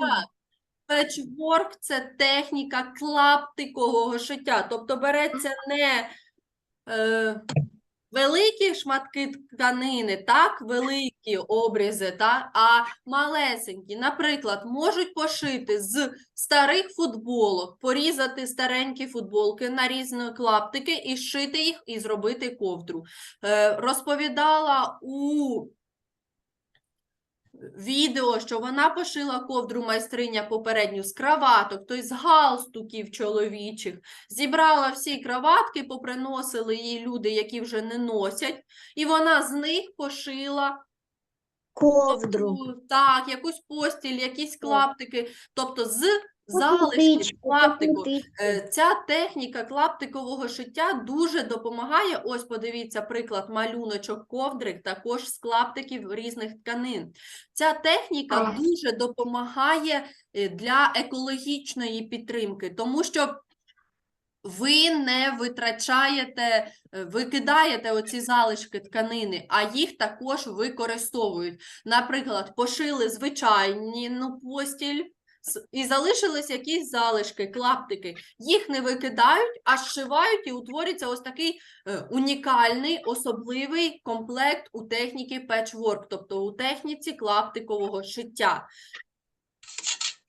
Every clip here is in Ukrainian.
Так. Печворк це техніка клаптикового шиття. Тобто береться не е, великі шматки тканини, так, великі обрізи, так, а малесенькі. Наприклад, можуть пошити з старих футболок, порізати старенькі футболки на різні клаптики і зшити їх і зробити ковдру. Е, розповідала у відео, що вона пошила ковдру майстриня попередню з краваток, тобто з галстуків чоловічих. Зібрала всі краватки, поприносили їй люди, які вже не носять, і вона з них пошила Ковдру. ковдру, так, якусь постіль, якісь клаптики, тобто з Кутичку, клаптику. Е, Ця техніка клаптикового шиття дуже допомагає. Ось подивіться приклад малюночок ковдрик, також з клаптиків різних тканин. Ця техніка Ага. дуже допомагає е, для екологічної підтримки, тому що ви не витрачаєте, е, викидаєте оці залишки тканини, а їх також використовують. Наприклад, пошили звичайні ну, постіль. І залишились якісь залишки, клаптики. Їх не викидають, а зшивають і утворюється ось такий е, унікальний, особливий комплект у техніці печворк, тобто у техніці клаптикового шиття.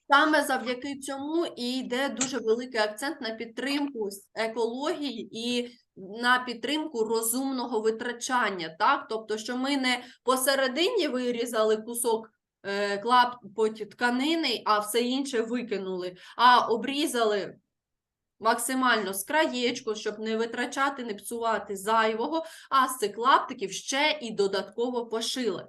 Саме завдяки цьому і йде дуже великий акцент на підтримку екології і на підтримку розумного витрачання. Так? Тобто, що ми не посередині вирізали кусок клапоть тканини, а все інше викинули, а обрізали максимально з краєчку, щоб не витрачати, не псувати зайвого, а з цих клаптиків ще і додатково пошили.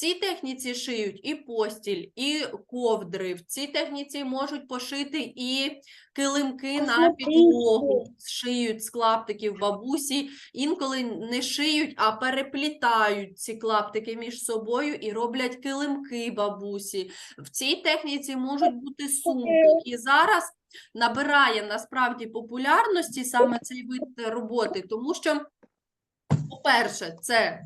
Цій техніці шиють і постіль, і ковдри. В цій техніці можуть пошити і килимки на підлогу. Шиють з клаптиків бабусі. Інколи не шиють, а переплітають ці клаптики між собою і роблять килимки бабусі. В цій техніці можуть бути сумки. І зараз набирає насправді популярності саме цей вид роботи, тому що, по-перше, це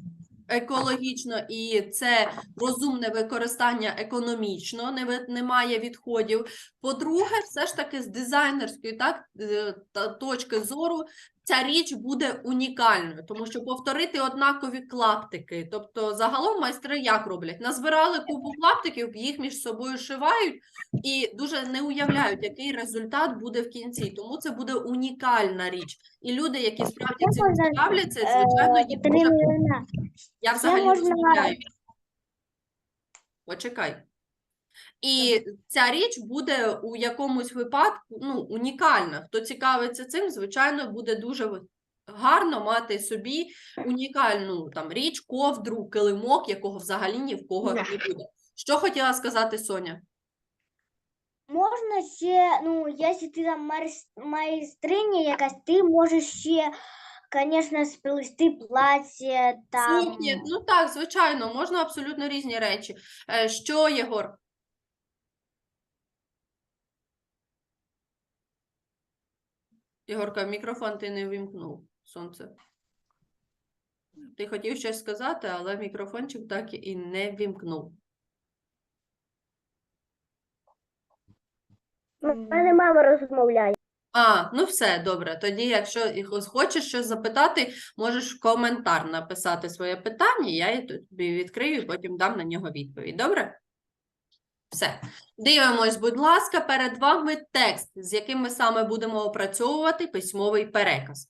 екологічно і це розумне використання економічно, не немає відходів. По-друге, все ж таки з дизайнерської так, е, точки зору ця річ буде унікальною, тому що повторити однакові клаптики. Тобто, загалом майстри як роблять? Назбирали купу клаптиків, їх між собою шивають і дуже не уявляють, який результат буде в кінці. Тому це буде унікальна річ. І люди, які справді цим цікавляться, Е, звичайно, Катерина дуже я взагалі розмовляю. Почекай. І ця річ буде у якомусь випадку ну, унікальна. Хто цікавиться цим, звичайно, буде дуже гарно мати собі унікальну там річ, ковдру, килимок, якого взагалі ні в кого не буде. Що хотіла сказати Соня? Можна ще, ну, якщо ти там майстриня якась, ти можеш ще, звісно, сплести плаття, там, Сукні, ну так, звичайно, можна абсолютно різні речі. Е, Що, Єгор? Єгорка, мікрофон ти не вимкнув, сонце. Ти хотів щось сказати, але мікрофончик так і не вимкнув. У мене мама розмовляє. А, ну все, добре. Тоді, якщо хочеш щось запитати, можеш в коментар написати своє питання, я тобі відкрию і потім дам на нього відповідь. Добре? Все. Дивимось, будь ласка, перед вами текст, з яким ми саме будемо опрацьовувати письмовий переказ.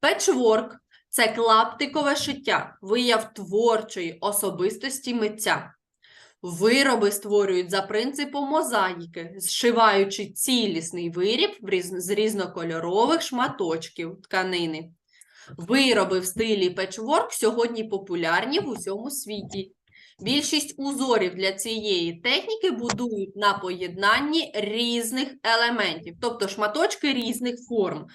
Печворк – це клаптикове шиття, вияв творчої особистості митця. Вироби створюють за принципом мозаїки, зшиваючи цілісний виріб з різнокольорових шматочків тканини. Вироби в стилі печворк сьогодні популярні в усьому світі. Більшість узорів для цієї техніки будують на поєднанні різних елементів, тобто шматочки різних форм.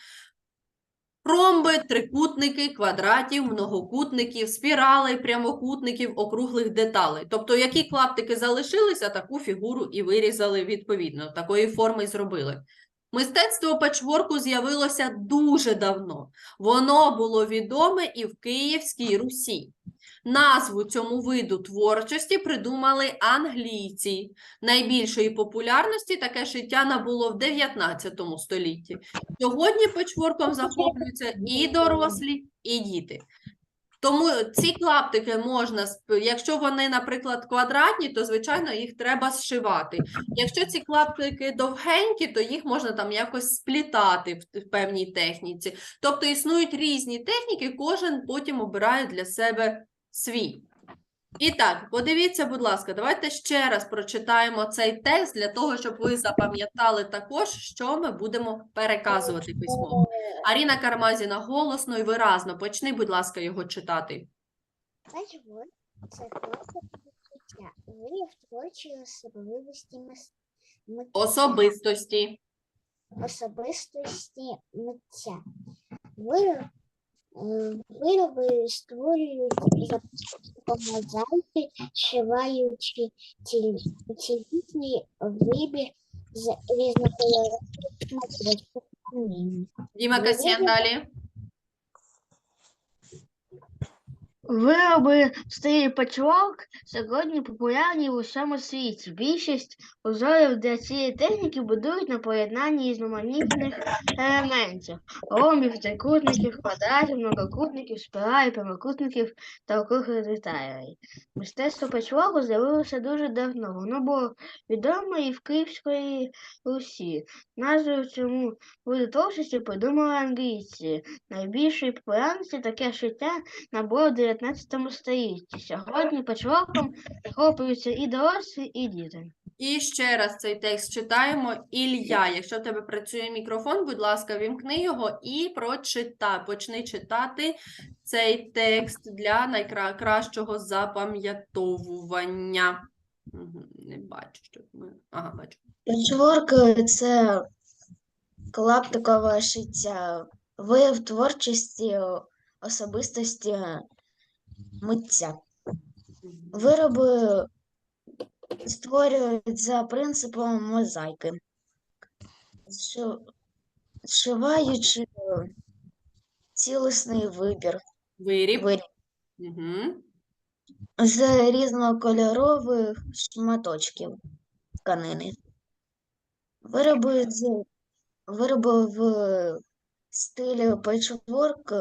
Ромби, трикутники, квадратів, многокутників, спіралей, прямокутників, округлих деталей. Тобто, які клаптики залишилися, таку фігуру і вирізали відповідно, такої форми й зробили. Мистецтво печворку з'явилося дуже давно. Воно було відоме і в Київській Русі. Назву цьому виду творчості придумали англійці. Найбільшої популярності таке шиття набуло в 19 столітті. Сьогодні печворком захоплюються і дорослі, і діти. Тому ці клаптики можна, якщо вони, наприклад, квадратні, то звичайно їх треба зшивати. Якщо ці клаптики довгенькі, то їх можна там якось сплітати в певній техніці. Тобто існують різні техніки, кожен потім обирає для себе свій. І так, подивіться, будь ласка, давайте ще раз прочитаємо цей текст для того, щоб ви запам'ятали також, що ми будемо переказувати письмово. Аріна Кармазіна голосно і виразно. Почни, будь ласка, його читати. Це просто життя, вияв творчої особливості мис- мит- Особистості. особистості митця. Вироб, вироби створюють за мозаїки, шиваючи цілісний вибір з різнокольорових матеріалів. Діма Касьян далі. Вироби в стилі сьогодні популярні в усьому світі. Більшість узорів для цієї техніки будують на поєднанні різноманітних елементів ромбів, трикутників, квадратів, многокутників, спіралей, прямокутників та округлих деталей. Мистецтво патчворку з'явилося дуже давно. Воно було відоме і в Київській Русі. Назву цьому виду творчості придумали англійці. Найбільшої популярності таке шиття набуло в 19 столітті. Сьогодні патчворком захоплюються і дорослі, і діти. І ще раз цей текст читаємо. Ілля, якщо в тебе працює мікрофон, будь ласка, вімкни його і прочитай. Почни читати цей текст для найкращого запам'ятовування. Не бачу, що ми. Ага, бачу. Патчворк це клаптикове шиття, вияв творчості, особистості митця. Вироби створюють за принципом мозаїки, зши- зшиваючи цілісний вибір, Виріб. виріб Угу. з різнокольорових шматочків тканини. Вироби з вироби в стилі патчворк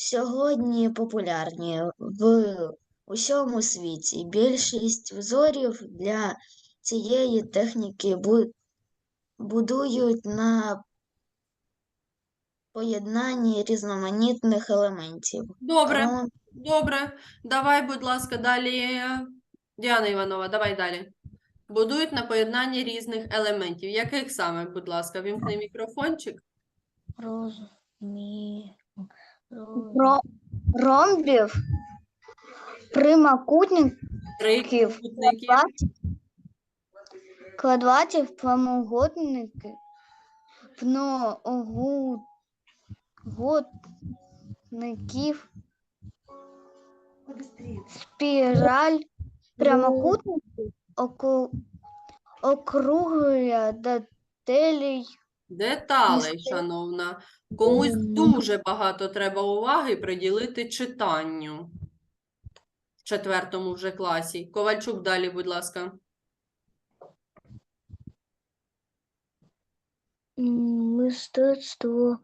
сьогодні популярні в усьому світі. Більшість взорів для цієї техніки будують на поєднанні різноманітних елементів. Добре. Ром- Добре, давай, будь ласка, далі. Діана Іванова, давай далі. Будують на поєднанні різних елементів. Яких саме, будь ласка, вімкни мікрофончик. Про ромбів, прямокутників, Трикутників. квадратів, квадратів, прямоугольників, спіраль, прямокутників, оку- округлих деталей, Деталей, шановна. Комусь дуже багато треба уваги приділити читанню в четвертому вже класі. Ковальчук далі, будь ласка. мистецтво,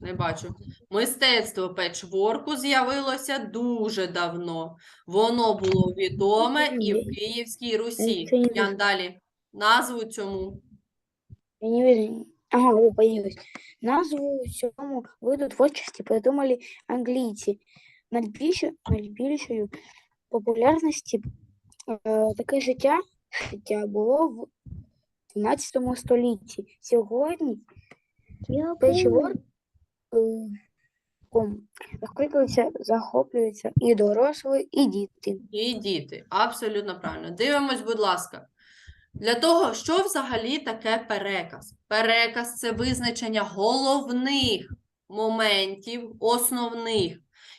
Не бачу. Мистецтво печворку з'явилося дуже давно. Воно було відоме і в Київській Русі. Ян, далі. Назву цьому. Я не вижу. Ага, о, появилось. Назву цьому виду творчості придумали англійці. Найбільше, найбільшою популярності е, таке життя, життя було в 12 столітті. Сьогодні ком захоплюються, захоплюються і дорослі, і діти. І діти. Абсолютно правильно. Дивимось, будь ласка. Для того, що взагалі таке переказ? Переказ це визначення головних моментів, основних.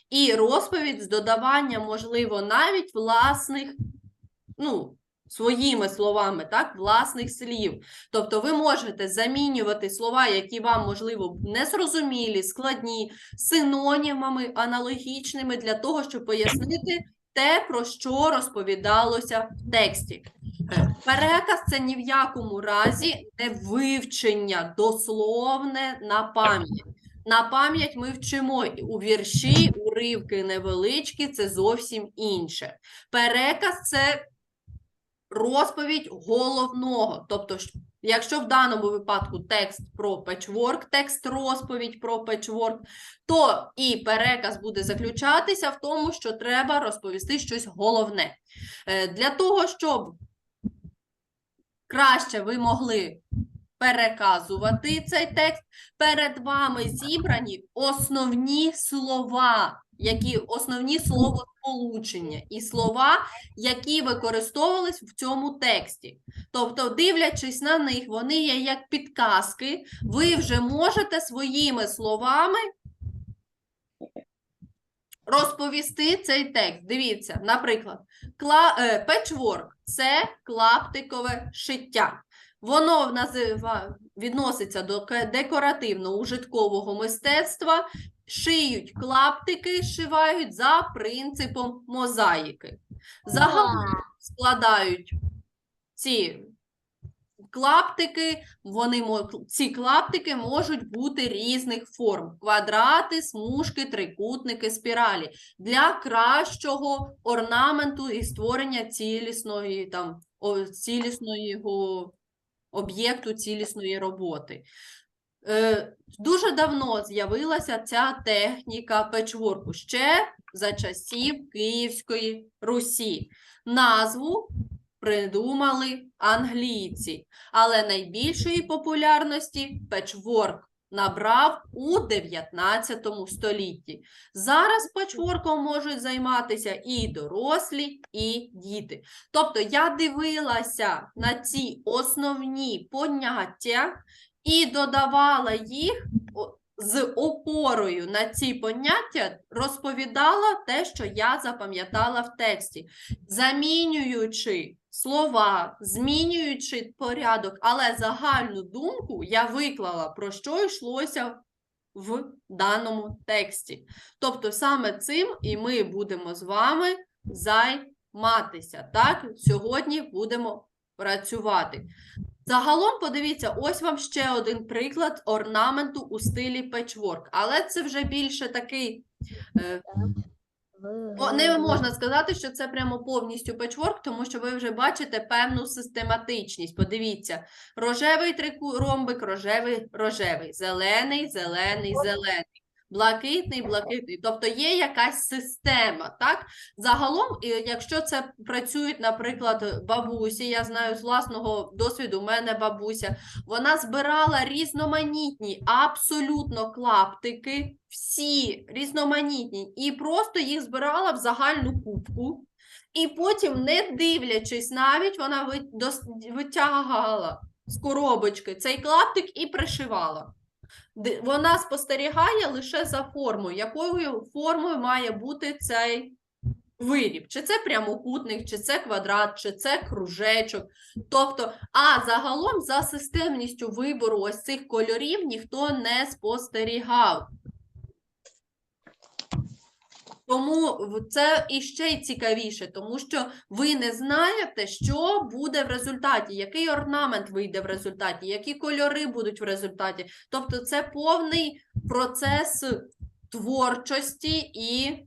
І розповідь з додаванням, можливо, навіть власних, ну, своїми словами, так, власних слів. Тобто ви можете замінювати слова, які вам, можливо, незрозумілі, складні, синонімами аналогічними для того, щоб пояснити те, про що розповідалося в тексті. Е, Переказ це ні в якому разі не вивчення дословне на пам'ять. На пам'ять ми вчимо у вірші, уривки невеличкі, це зовсім інше. Переказ це розповідь головного. Тобто, якщо в даному випадку текст про печворк, текст розповідь про печворк, то і переказ буде заключатися в тому, що треба розповісти щось головне. Е, Для того, щоб краще ви могли переказувати цей текст, перед вами зібрані основні слова, які основні словосполучення і слова, які використовувались в цьому тексті. Тобто, дивлячись на них, вони є як підказки, ви вже можете своїми словами розповісти цей текст. Дивіться, наприклад, кла... е, печворк – це клаптикове шиття. Воно назива... відноситься до декоративно-ужиткового мистецтва, шиють клаптики, шивають за принципом мозаїки. Загалом складають ці клаптики, вони ці клаптики можуть бути різних форм: квадрати, смужки, трикутники, спіралі для кращого орнаменту і створення цілісної там о, цілісної його об'єкту, цілісної роботи. Е, дуже давно з'явилася ця техніка печворку ще за часів Київської Русі. Назву придумали англійці, але найбільшої популярності печворк набрав у 19 столітті. Зараз печворком можуть займатися і дорослі, і діти. Тобто я дивилася на ці основні поняття і додавала їх з опорою на ці поняття, розповідала те, що я запам'ятала в тексті, замінюючи слова, змінюючи порядок, але загальну думку я виклала, про що йшлося в даному тексті. Тобто саме цим і ми будемо з вами займатися. Так, сьогодні будемо працювати. Загалом, подивіться, ось вам ще один приклад орнаменту у стилі печворк, але це вже більше такий. Е, не можна сказати, що це прямо повністю печворк, тому що ви вже бачите певну систематичність. Подивіться, рожевий трику- ромбик, рожевий, рожевий, зелений, зелений, зелений, блакитний, блакитний. Тобто є якась система, так? Загалом, якщо це працюють, наприклад, бабусі, я знаю з власного досвіду, у мене бабуся, вона збирала різноманітні абсолютно клаптики, всі різноманітні, і просто їх збирала в загальну кубку. І потім, не дивлячись навіть, вона витягала з коробочки цей клаптик і пришивала. Вона спостерігає лише за формою, якою формою має бути цей виріб. Чи це прямокутник, чи це квадрат, чи це кружечок. Тобто, а загалом за системністю вибору ось цих кольорів ніхто не спостерігав. Тому це іще й цікавіше, тому що ви не знаєте, що буде в результаті, який орнамент вийде в результаті, які кольори будуть в результаті. Тобто, це повний процес творчості і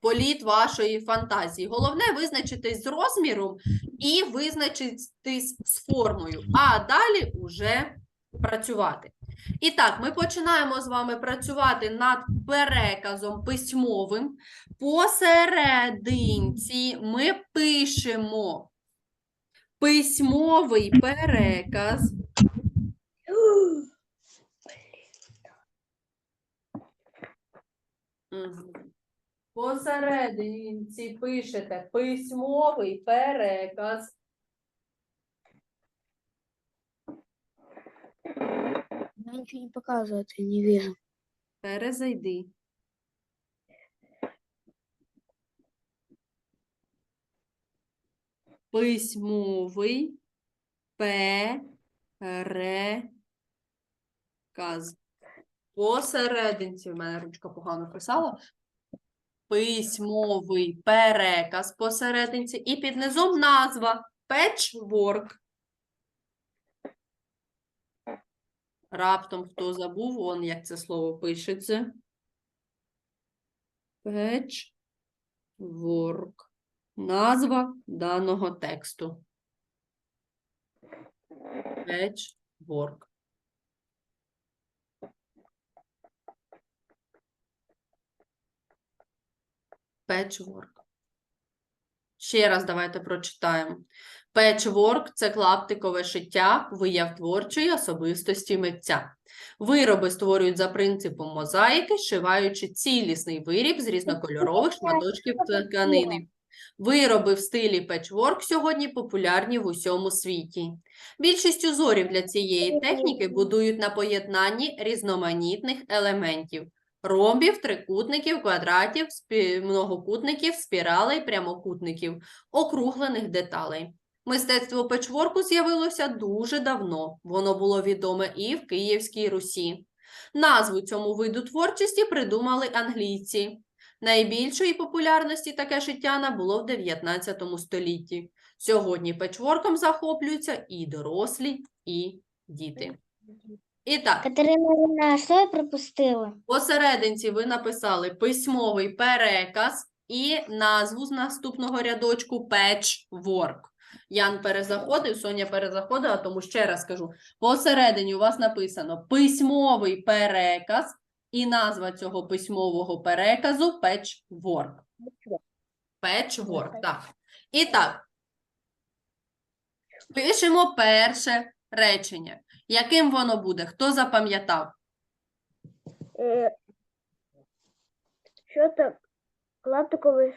політ вашої фантазії. Головне визначитись з розміром і визначитись з формою, а далі уже працювати. І так, ми починаємо з вами працювати над переказом письмовим. Посерединці ми пишемо письмовий переказ. Посерединці пишете письмовий переказ. Я ничего не показывает, я не вижу. Перезайди. письмовий переказ. Посерединці, в мене ручка погано писала. Письмовий переказ посерединці і під низом назва Patchwork. Раптом хто забув, он як це слово пишеться. Patchwork. Назва даного тексту. Patchwork. Patchwork. Ще раз давайте прочитаємо. Patchwork – це клаптикове шиття, вияв творчої особистості митця. Вироби створюють за принципом мозаїки, шиваючи цілісний виріб з різнокольорових шматочків тканини. Вироби в стилі петчворк сьогодні популярні в усьому світі. Більшість узорів для цієї техніки будують на поєднанні різноманітних елементів – ромбів, трикутників, квадратів, спі- многокутників, спіралей, прямокутників, округлених деталей. Мистецтво печворку з'явилося дуже давно. Воно було відоме і в Київській Русі. Назву цьому виду творчості придумали англійці. Найбільшої популярності таке шиття набуло в 19 столітті. Сьогодні печворком захоплюються і дорослі, і діти. І так, Катерина що я пропустила? посерединці ви написали письмовий переказ і назву з наступного рядочку patchwork. Ян перезаходив, Соня перезаходила, тому ще раз кажу. Посередині у вас написано письмовий переказ і назва цього письмового переказу patchwork. Patchwork, так. І так. Пишемо перше речення. Яким воно буде? Хто запам'ятав? Що так? Клаптиковий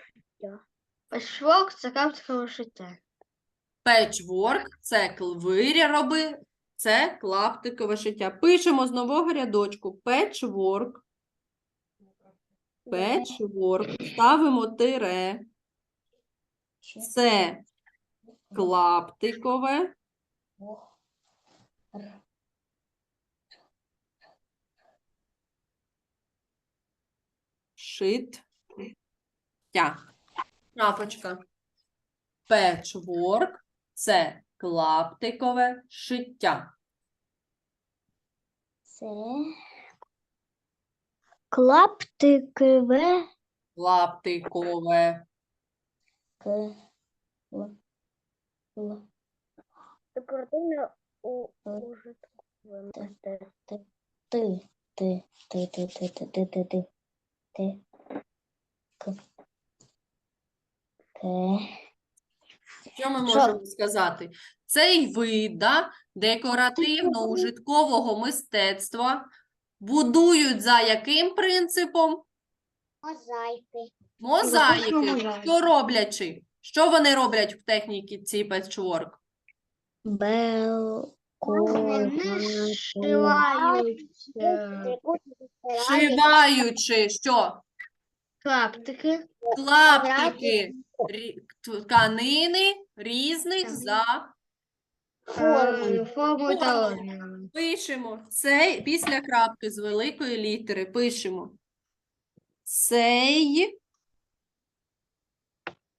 Пешвок це клаптикове шиття. Patchwork – це кл- це клаптикове шиття. Пишемо з нового рядочку. Patchwork. Patchwork. Ставимо тире. Це клаптикове. Шиття. Крапочка. Patchwork – це клаптикове шиття. Це клаптикове Клаптикове. к Декоративне у ти ти ти ти ти ти ти ти ти ти ти к те Що ми Що? можемо сказати? Цей вид да, декоративно-ужиткового мистецтва будують за яким принципом? мозаїки Мозаїки. Що роблячи? Що вони роблять в техніці Вони е, Шиваючи що? клаптики. Клаптики рі- тканини різних за Формою та розмірами. Пишемо цей після крапки з великої літери пишемо цей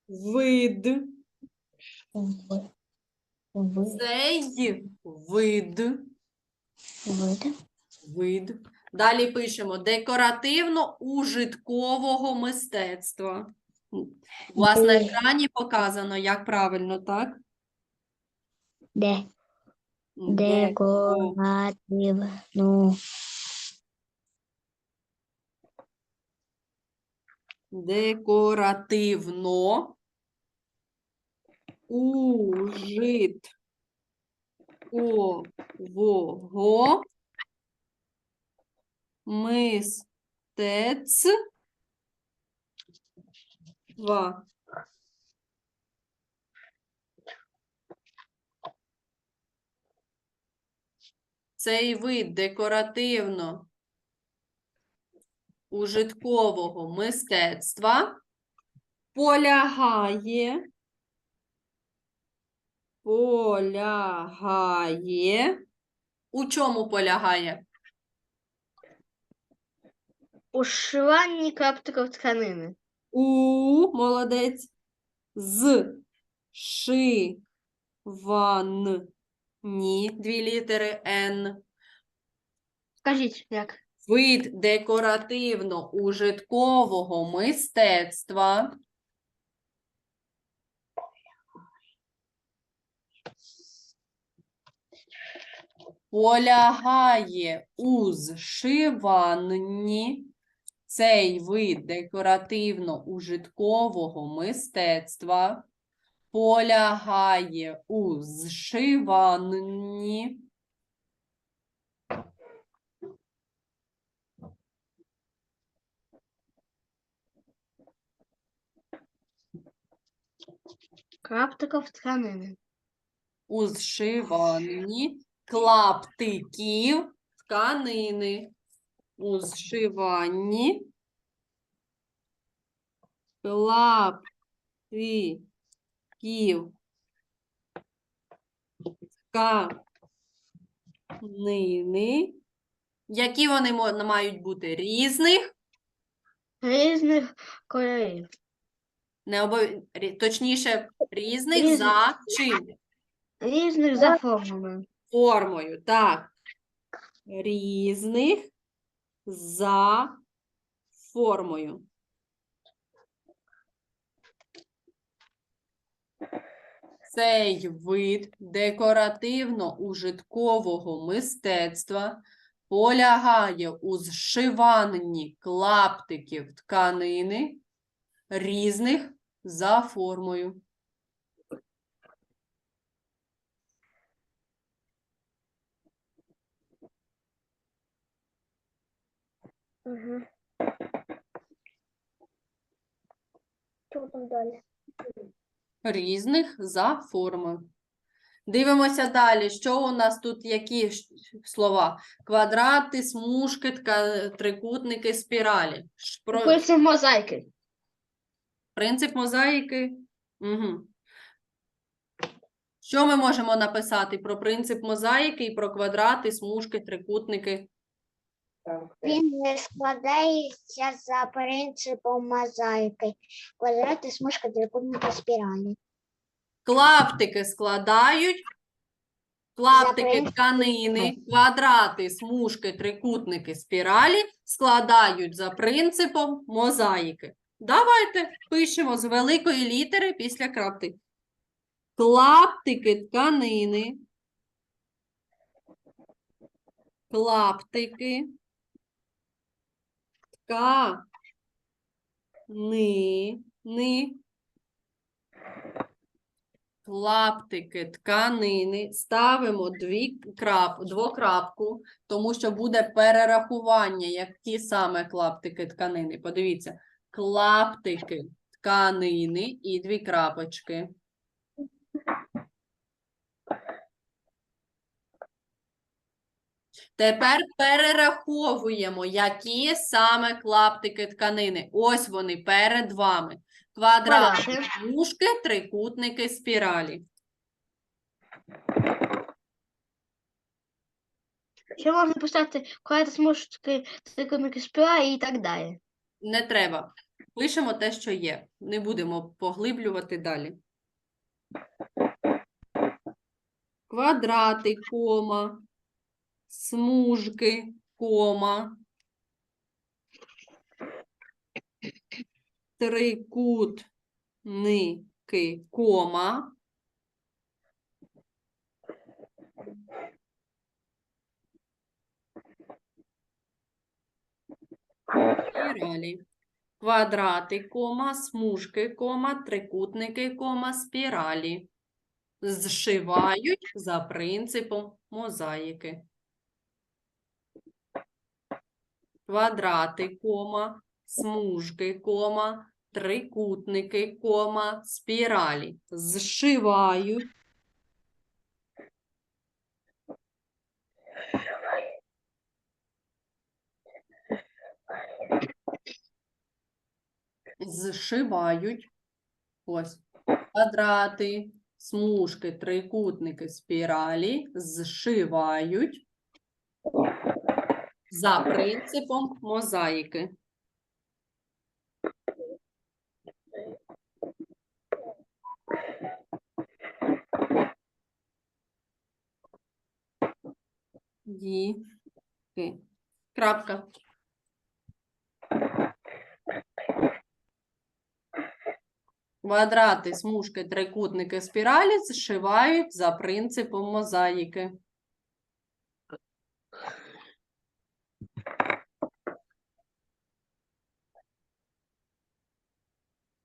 вид, в цей вид, вид вид. Далі пишемо декоративно-ужиткового мистецтва. У вас на Де? екрані показано, як правильно, так? де декоративну декоративно ужиткового мистецтва. Цей вид декоративно ужиткового мистецтва полягає полягає. У чому полягає? У шиванні клаптиків тканини. У, молодець. З. Ши. Ван. Ні. Дві літери Н. Скажіть, як? Вид декоративно-ужиткового мистецтва. Полягає у зшиванні. Цей вид декоративно-ужиткового мистецтва полягає у зшиванні. Клаптиків тканини. у зшиванні клаптиків тканини. У зшиванні тканини. Які вони мають бути? Різних, Різних кольорів. не обов... точніше, різних Різних. за чим? Різних за формами. формою, так. Різних за формою. Цей вид декоративно-ужиткового мистецтва полягає у зшиванні клаптиків тканини різних за формою. Угу. Що там далі? різних за формою. Дивимося далі. Що у нас тут які слова? Квадрати, смужки, тка- трикутники, спіралі. Ш- Про Принцип мозаїки. принцип мозаїки. Угу. Що ми можемо написати про принцип мозаїки і про квадрати, смужки, трикутники? Він не складається за принципом мозаїки. Квадрати, смужка, трикутники, спіралі. Клаптики складають. Клаптики тканини, квадрати, смужки, трикутники, спіралі складають за принципом мозаїки. Давайте пишемо з великої літери після крапки. Клаптики тканини. Клаптики. Тканини. Клаптики тканини ставимо дві крап, двокрапку, тому що буде перерахування, які саме клаптики тканини. Подивіться, клаптики тканини і дві крапочки. Тепер перераховуємо, які саме клаптики тканини. Ось вони перед вами. Квадрати, смужки, трикутники, спіралі. Ще можна писати квадрати, смужки, трикутники, спіралі і так далі. Не треба. Пишемо те, що є. Не будемо поглиблювати далі. Квадрати, кома, смужки, кома, трикутники, кома, спіралі. Квадрати, кома, смужки, кома, трикутники, кома, спіралі. Зшивають за принципом мозаїки. Квадрати, кома, смужки, кома, трикутники, кома, спіралі. Зшивають зшивають. Ось. Квадрати, смужки, трикутники, спіралі. Зшивають за принципом мозаїки. Діки. Крапка. Квадрати, смужки, трикутники, спіралі зшивають за принципом мозаїки.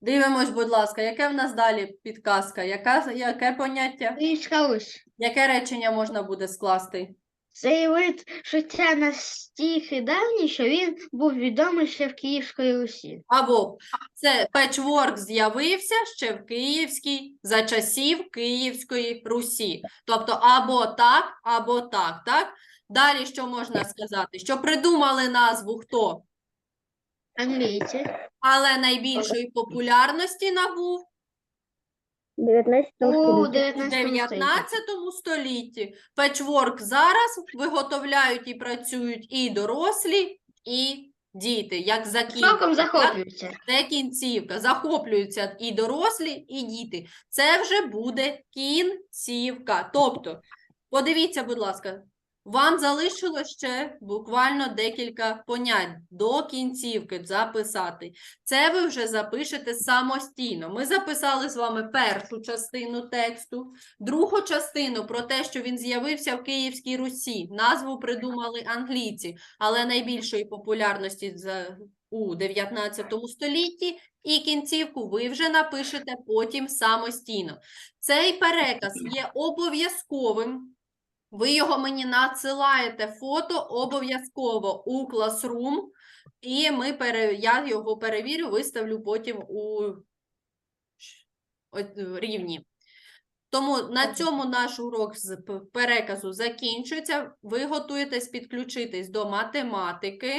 Дивимось, будь ласка, яке в нас далі підказка? Яка, яке поняття? Русь. Яке речення можна буде скласти? Цей вид життя настільки давній, що він був відомий ще в Київській Русі. Або це печворк з'явився ще в Київській за часів Київської Русі. Тобто або так, або так, так? Далі що можна сказати? Що придумали назву хто? Англійці. Але найбільшої популярності набув 19 У у 19 столітті. 19. Печворк зараз виготовляють і працюють і дорослі, і діти, як закінчення. Захоплюються. Це кінцівка. Захоплюються і дорослі, і діти. Це вже буде кінцівка. Тобто, подивіться, будь ласка, вам залишилось ще буквально декілька понять до кінцівки записати. Це ви вже запишете самостійно. Ми записали з вами першу частину тексту, другу частину про те, що він з'явився в Київській Русі. Назву придумали англійці, але найбільшої популярності у 19 столітті, і кінцівку ви вже напишете потім самостійно. Цей переказ є обов'язковим. Ви його мені надсилаєте фото обов'язково у Classroom, і ми пере... я його перевірю, виставлю потім у рівні. Тому на цьому наш урок з переказу закінчується. Ви готуєтесь підключитись до математики.